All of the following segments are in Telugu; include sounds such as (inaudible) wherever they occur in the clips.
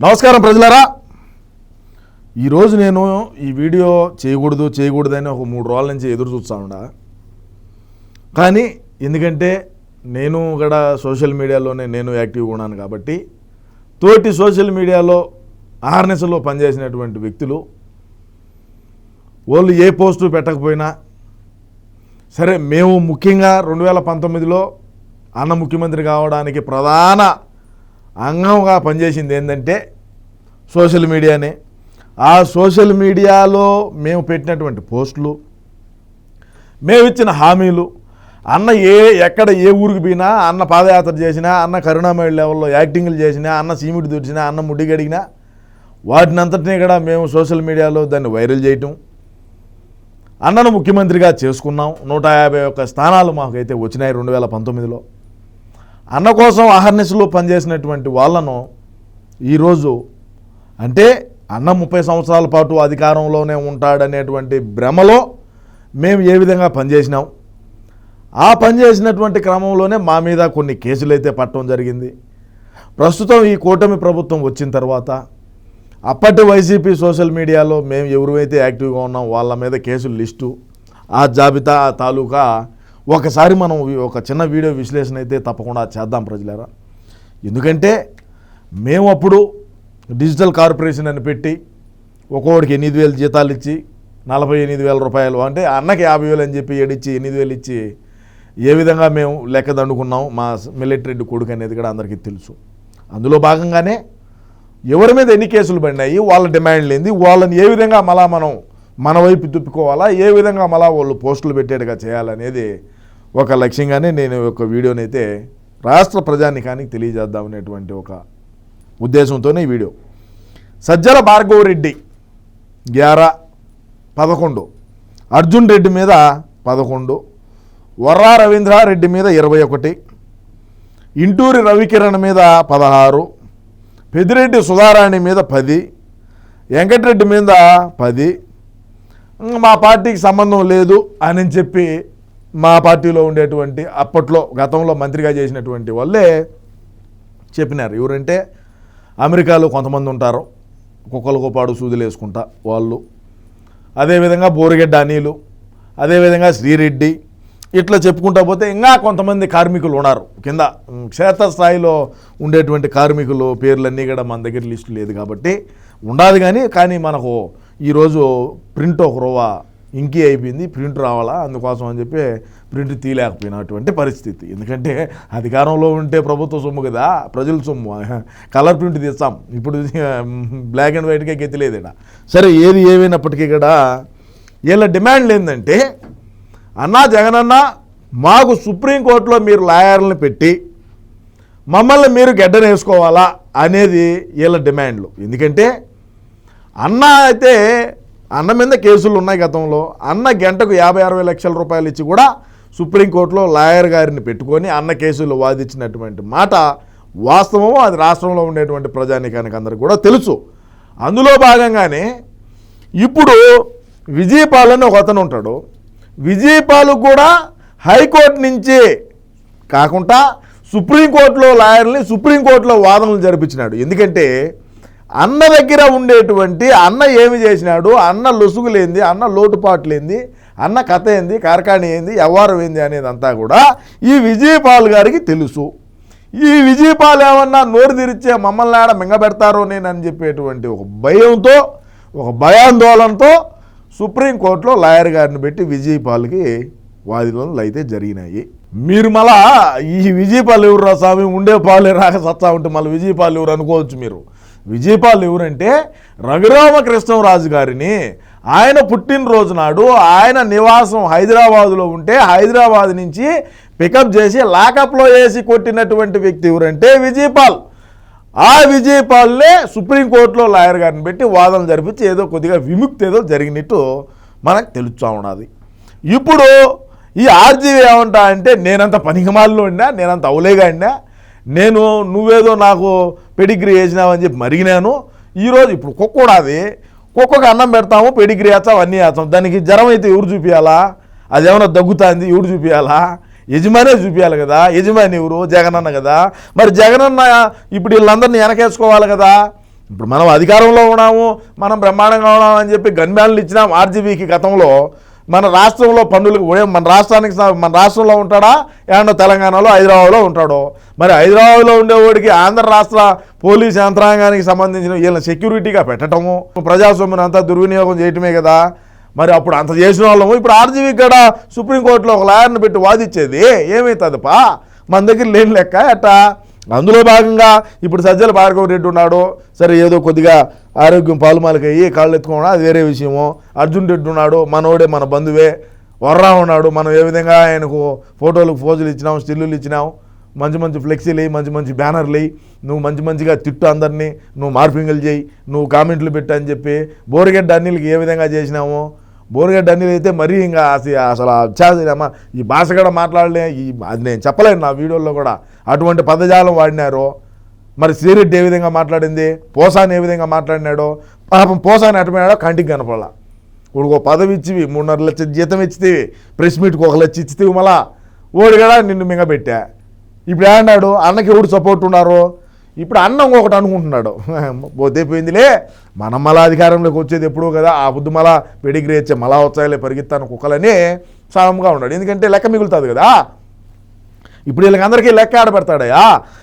నమస్కారం ప్రజలారా. ఈరోజు నేను ఈ వీడియో చేయకూడదు చేయకూడదని ఒక మూడు రోజుల నుంచి ఎదురు చూస్తా ఉండా కానీ ఎందుకంటే నేను కూడా సోషల్ మీడియాలోనే నేను యాక్టివ్గా ఉన్నాను కాబట్టి తోటి సోషల్ మీడియాలో ఆర్నెస్లో పనిచేసినటువంటి వ్యక్తులు వాళ్ళు ఏ పోస్టు పెట్టకపోయినా సరే మేము ముఖ్యంగా రెండు వేల పంతొమ్మిదిలో అన్న ముఖ్యమంత్రి కావడానికి ప్రధాన అంగంగా పనిచేసింది ఏంటంటే సోషల్ మీడియానే. ఆ సోషల్ మీడియాలో మేము పెట్టినటువంటి పోస్టులు మేము ఇచ్చిన హామీలు అన్న ఏ ఎక్కడ ఏ ఊరికి పోయినా అన్న పాదయాత్ర చేసినా అన్న కరుణామయ లెవెల్లో యాక్టింగ్లు చేసినా అన్న సీమిటి తుడిచినా అన్న ముడ్డి గడిగినా వాటిని కూడా మేము సోషల్ మీడియాలో దాన్ని వైరల్ చేయటం అన్నను ముఖ్యమంత్రిగా చేసుకున్నాం. నూట యాభై ఒక్క స్థానాలు మాకైతే వచ్చినాయి రెండు వేల పంతొమ్మిదిలో. అన్న కోసం అహర్నిశలో పనిచేసినటువంటి వాళ్ళను ఈరోజు అంటే అన్న ముప్పై సంవత్సరాల పాటు అధికారంలోనే ఉంటాడనేటువంటి భ్రమలో మేము ఏ విధంగా పనిచేసినాం? ఆ పనిచేసినటువంటి క్రమంలోనే మా మీద కొన్ని కేసులు అయితే పట్టడం జరిగింది. ప్రస్తుతం ఈ కూటమి ప్రభుత్వం వచ్చిన తర్వాత అప్పటి వైసీపీ సోషల్ మీడియాలో మేము ఎవరైతే యాక్టివ్గా ఉన్నాం వాళ్ళ మీద కేసులు లిస్టు ఆ జాబితా ఆ తాలూకా ఒకసారి మనం ఒక చిన్న వీడియో విశ్లేషణ అయితే తప్పకుండా చేద్దాం ప్రజలారా. ఎందుకంటే మేము అప్పుడు డిజిటల్ కార్పొరేషన్ అని పెట్టి ఒక్కొక్కడికి ఎనిమిది వేలు జీతాలు ఇచ్చి నలభై ఎనిమిది వేల రూపాయలు. అంటే అన్నకి యాభై వేలు అని చెప్పి ఏడిచ్చి ఎనిమిది వేలు ఇచ్చి ఏ విధంగా మేము లెక్క దండుకున్నాం మా మిలిటరీ కొడుకు అనేది కూడా అందరికీ తెలుసు. అందులో భాగంగానే ఎవరి మీద ఎన్ని కేసులు పడినాయి వాళ్ళ డిమాండ్ లేని వాళ్ళని ఏ విధంగా మళ్ళా మనం మన వైపు తిప్పుకోవాలా ఏ విధంగా మళ్ళా వాళ్ళు పోస్టులు పెట్టేట్టుగా చేయాలనేది ఒక లక్ష్యంగానే నేను ఒక వీడియోనైతే రాష్ట్ర ప్రజానికానికి తెలియజేద్దామనేటువంటి ఒక ఉద్దేశంతోనే ఈ వీడియో. సజ్జల భార్గవరెడ్డి గ్యారా పదకొండు. అర్జున్ రెడ్డి మీద పదకొండు. వర్రా రవీంద్రారెడ్డి మీద ఇరవై ఒకటి. ఇంటూరి రవికిరణ్ మీద పదహారు. పెదిరెడ్డి సుధారాణి మీద పది. వెంకటరెడ్డి మీద పది. మా పార్టీకి సంబంధం లేదు అని చెప్పి మా పార్టీలో ఉండేటువంటి అప్పట్లో గతంలో మంత్రిగా చేసినటువంటి వాళ్ళే చెప్పినారు. ఎవరంటే అమెరికాలో కొంతమంది ఉంటారు. కుక్కలకు పాడు సూదులు వేసుకుంటా వాళ్ళు. అదేవిధంగా బోరిగడ్డ అనీలు అదేవిధంగా శ్రీరెడ్డి ఇట్లా చెప్పుకుంటా పోతే ఇంకా కొంతమంది కార్మికులు ఉన్నారు. కింద క్షేత్రస్థాయిలో ఉండేటువంటి కార్మికులు పేర్లన్నీ కూడా మన దగ్గర లిస్టు లేదు కాబట్టి ఉండాలి కానీ కానీ మనకు ఈరోజు ప్రింట్ ఒక రోవ ఇంకీ అయిపోయింది ప్రింట్ రావాలా? అందుకోసం అని చెప్పి ప్రింట్ తీయలేకపోయినటువంటి పరిస్థితి. ఎందుకంటే అధికారంలో ఉంటే ప్రభుత్వ సొమ్ము కదా ప్రజల సొమ్ము. కలర్ ప్రింట్ తీస్తాం. ఇప్పుడు బ్లాక్ అండ్ వైట్గా గెత్తలేదేడా సరే ఏది ఏమైనప్పటికీ కూడా వీళ్ళ డిమాండ్లు ఏంటంటే అన్నా జగనన్న మాకు సుప్రీంకోర్టులో మీరు లాయర్లను పెట్టి మమ్మల్ని మీరు గెడ్డనేసుకోవాలా అనేది వీళ్ళ డిమాండ్లు. ఎందుకంటే అన్నా అయితే అన్న మీద కేసులు ఉన్నాయి గతంలో. అన్న గంటకు యాభై అరవై లక్షల రూపాయలు ఇచ్చి కూడా సుప్రీంకోర్టులో లాయర్ గారిని పెట్టుకొని అన్న కేసులు వాదించినటువంటి మాట వాస్తవము అది రాష్ట్రంలో ఉండేటువంటి ప్రజానీకానికి అందరికి కూడా తెలుసు. అందులో భాగంగానే ఇప్పుడు విజయపాల్ అని ఒక అతను ఉంటాడు. విజయపాల్ కూడా హైకోర్టు నుంచి కాకుండా సుప్రీంకోర్టులో లాయర్ని సుప్రీంకోర్టులో వాదనలు జరిపించినాడు. ఎందుకంటే అన్న దగ్గర ఉండేటువంటి అన్న ఏమి చేసినాడు? అన్న లొసుగులేంది అన్న లోటుపాట్లేంది అన్న కథ ఏంది కార్ఖానీ ఏంది వ్యవహారం ఏంది అనేది అంతా కూడా ఈ విజయపాల్ గారికి తెలుసు. ఈ విజయపాల్ ఏమన్నా నోరు తెరిచే మమ్మల్ని ఆడ మింగబెడతారో నేనని చెప్పేటువంటి ఒక భయంతో ఒక భయాందోళనతో సుప్రీంకోర్టులో లాయర్ గారిని పెట్టి విజయపాల్కి వాదినలు అయితే జరిగినాయి. మీరు మళ్ళా ఈ విజయపాల్ ఎవరు రా స్వామి? ఉండే పాలు రాక సత్తా ఉంటే మళ్ళీ విజయపాల్ ఎవరు అనుకోవచ్చు మీరు? విజయపాల్ ఎవరంటే రఘురామకృష్ణరాజు గారిని. ఆయన పుట్టినరోజు నాడు ఆయన నివాసం హైదరాబాదులో ఉంటే హైదరాబాద్ నుంచి పికప్ చేసి లాకప్లో వేసి కొట్టినటువంటి వ్యక్తి ఎవరంటే విజయపాల్. ఆ విజయపాల్నే సుప్రీంకోర్టులో లాయర్ గారిని పెట్టి వాదనలు జరిపించి ఏదో కొద్దిగా విముక్తి ఏదో జరిగినట్టు మనకు తెలుస్తూ ఉన్నది. ఇప్పుడు ఈ ఆర్జీవి ఏమంటా అంటే నేనంత పనికిమాల్లో ఉండా నేనంత అవులేగా ఉండా నేను నువ్వేదో నాకు పెడిగ్రీ వేసినావని చెప్పి మరిగినాను. ఈరోజు ఇప్పుడు కుక్క కూడా అది. కుక్కకు అన్నం పెడతాము పెడిగ్రీ వేస్తాం అన్నీ వేస్తాం. దానికి జ్వరం అయితే ఎవరు చూపించాలా అది ఏమైనా దగ్గుతుంది ఎవరు చూపించాలా యజమానే చూపించాలి కదా. యజమాని ఎవరు? జగనన్న కదా. మరి జగనన్న ఇప్పుడు వీళ్ళందరినీ వెనకేసుకోవాలి కదా. ఇప్పుడు మనం అధికారంలో ఉన్నాము మనం బ్రహ్మాండంగా ఉన్నామని చెప్పి గన్మ్యాన్లు ఇచ్చినాం ఆర్జీబీకి గతంలో. మన రాష్ట్రంలో పన్నులకు మన రాష్ట్రానికి మన రాష్ట్రంలో ఉంటాడా? ఏమన్నా తెలంగాణలో హైదరాబాద్లో ఉంటాడో? మరి హైదరాబాద్లో ఉండేవాడికి ఆంధ్ర రాష్ట్ర పోలీస్ యంత్రాంగానికి సంబంధించిన వీళ్ళని సెక్యూరిటీగా పెట్టడము ప్రజాస్వామ్యం అంతా దుర్వినియోగం చేయటమే కదా? మరి అప్పుడు అంత చేసిన వాళ్ళము ఇప్పుడు ఆర్జీవీ కూడా సుప్రీంకోర్టులో ఒక లాయర్ని పెట్టి వాదిచ్చేది. ఏమవుతుందిపా మన దగ్గర లేని లెక్క ఎట్టా? అందులో భాగంగా ఇప్పుడు సజ్జల భార్గవ రెడ్డి ఉన్నాడు. సరే ఏదో కొద్దిగా ఆరోగ్యం పాలుమాలకయ్యి కాళ్ళు ఎత్తుకోవడం అది వేరే విషయము. అర్జున్ రెడ్డి ఉన్నాడు మనోడే మన బంధువే. వర్రా ఉన్నాడు మనం ఏ విధంగా ఆయనకు ఫోటోలకు ఫోజులు ఇచ్చినాం స్టిల్లులు ఇచ్చినాం? మంచి మంచి ఫ్లెక్సీలు వేయి మంచి మంచి బ్యానర్లు వేయి నువ్వు మంచి మంచిగా తిట్టు అందరినీ నువ్వు మార్పింగులు చేయి నువ్వు కామెంట్లు పెట్టు అని చెప్పి బోరిగడ్డ అన్నిలకి ఏ విధంగా చేసినాము బోరుగడ్డ అన్నిలు అయితే మరీ ఇంకా అసలు అసలు ఈ భాష కూడా మాట్లాడలే ఈ అది నేను చెప్పలేను నా వీడియోలో కూడా. అటువంటి పదజాలం వాడినారు మరి శ్రీరెడ్డి ఏ విధంగా మాట్లాడింది పోసాని ఏ విధంగా మాట్లాడినాడో పాపం పోసాని అటమైనాడో కంటికి కనపడాల. ఇప్పుడు ఒక పదవి ఇచ్చివి మూడున్నర లక్ష జీతం ఇచ్చితివి ప్రెస్ మీట్కి ఒక లక్ష ఇచ్చితివి మళ్ళా. ఓడి కూడా నిన్ను మింగబెట్టా. ఇప్పుడు ఏమన్నాడు? అన్నకి ఎవడు సపోర్ట్ ఉన్నారు ఇప్పుడు అన్న ఇంకొకటి అనుకుంటున్నాడు. (laughs) పోతే పోయిందిలే మనం మళ్ళా అధికారంలోకి వచ్చేది ఎప్పుడూ కదా ఆ బుద్ధి మళ్ళా పెడిగ్రీ వచ్చే మళ్ళా వచ్చాయిలే పరిగెత్తాను కుక్కలని సామంగా ఉన్నాడు. ఎందుకంటే లెక్క మిగులుతుంది కదా. ఇప్పుడు వీళ్ళకందరికీ లెక్క ఆడబెడతాడయా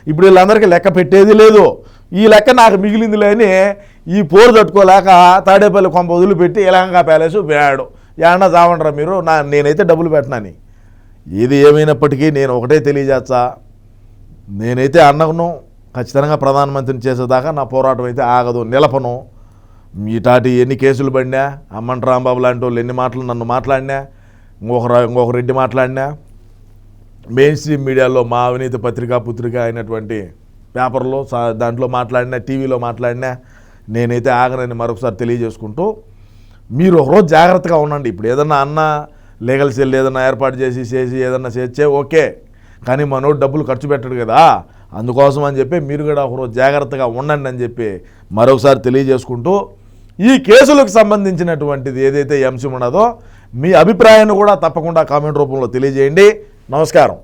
ఇప్పుడు వీళ్ళందరికీ లెక్క పెట్టేది లేదు. ఈ లెక్క నాకు మిగిలిందిలే అని ఈ పోరు తట్టుకోలేక తాడేపల్లి కొంప వదిలిపెట్టి ఇలాంగా ప్యాలెస్ వేయాడు ఏమన్నా చావండరా మీరు? నా నేనైతే డబ్బులు పెట్టినాని. ఏది ఏమైనప్పటికీ నేను ఒకటే తెలియజేస్తా. నేనైతే అన్నకును ఖచ్చితంగా ప్రధానమంత్రిని చేసేదాకా నా పోరాటం అయితే ఆగదు. నిలపను. ఇటాటి ఎన్ని కేసులు పడినా అమ్మంట రాంబాబు లాంటి వాళ్ళు ఎన్ని మాటలు నన్ను మాట్లాడినా ఇంకొక ఇంకొక రెడ్డి మాట్లాడినా మెయిన్ స్ట్రీమ్ మీడియాలో మా అవినీతి పత్రిక పుత్రిక అయినటువంటి పేపర్లో సా- దాంట్లో మాట్లాడినా టీవీలో మాట్లాడినా నేనైతే ఆగనని మరొకసారి తెలియజేసుకుంటూ మీరు ఒకరోజు జాగ్రత్తగా ఉండండి. ఇప్పుడు ఏదన్నా అన్న లీగల్ సెల్ ఏదన్నా ఏర్పాటు చేసి చేసి ఏదన్నా చేస్తే ఓకే. కానీ మనోడు డబ్బులు ఖర్చు పెట్టడు కదా. అందుకోసం అని చెప్పి మీరు కూడా ఒకరోజు జాగ్రత్తగా ఉండండి అని చెప్పి మరొకసారి తెలియజేసుకుంటూ ఈ కేసులకు సంబంధించినటువంటిది ఏదైతే ఈ అంశం ఉన్నదో మీ అభిప్రాయాన్ని కూడా తప్పకుండా కామెంట్ రూపంలో తెలియజేయండి. నమస్కారం.